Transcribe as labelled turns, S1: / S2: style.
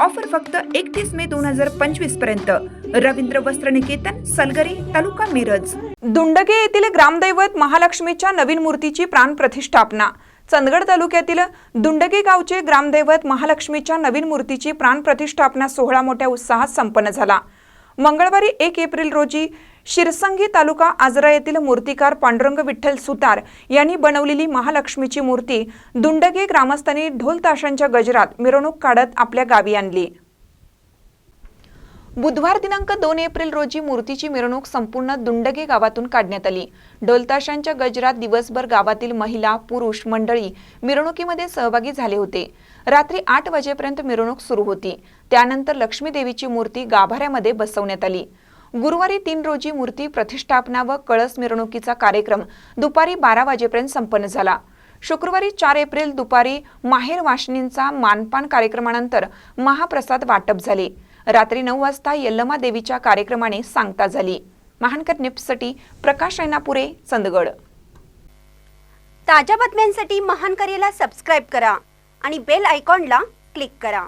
S1: Offer फक्त एकतीस मे दोन हजार पंचवीसपर्यंत. रवींद्र वस्त्र निकेतन सलगरी तालुका मिरज.
S2: दुंडगे येथील ग्रामदैवत महालक्ष्मीच्या नवीन मूर्तीची प्राण प्रतिष्ठापना. चंदगड तालुक्यातील दुंडगे गावचे ग्रामदैवत महालक्ष्मीच्या नवीन मूर्तीची प्राण प्रतिष्ठापना सोहळा मोठ्या उत्साहात संपन्न झाला. मंगळवारी एक एप्रिल रोजी शिरसंगी तालुका आजरा येथील मूर्तिकार पांडुरंग विठ्ठल सुतार यांनी बनवलेली महालक्ष्मीची मूर्ती दुंडगे ग्रामस्थांनी ढोल ताशांच्या गजरात मिरवणूक काढत आपल्या गावी आणली. बुधवार दिनांक दोन एप्रिल रोजी मूर्तीची मिरवणूक संपूर्ण दुंडगे गावातून काढण्यात आली. ढोलताशांच्या गजरात दिवसभर गावातील महिला पुरुष मंडळी मिरवणुकीमध्ये सहभागी झाले होते. रात्री आठ वाजेपर्यंत मिरवणूक सुरू होती. त्यानंतर लक्ष्मी देवीची मूर्ती गाभाऱ्यामध्ये बसवण्यात आली. गुरुवारी तीन रोजी मूर्ती प्रतिष्ठापना व कळस मिरवणुकीचा कार्यक्रम दुपारी बारा वाजेपर्यंत संपन्न झाला. शुक्रवारी चार एप्रिल दुपारी माहेर वाशिनींचा मानपान कार्यक्रमानंतर महाप्रसाद वाटप झाले. रात्री नऊ वाजता यल्लमा देवीच्या कार्यक्रमाने सांगता झाली. महानकर निप्ससाठी प्रकाश रैनापुरे चंदगड.
S3: ताज्या बातम्यांसाठी महानकरेला सबस्क्राईब करा आणि बेल आयकॉनला क्लिक करा.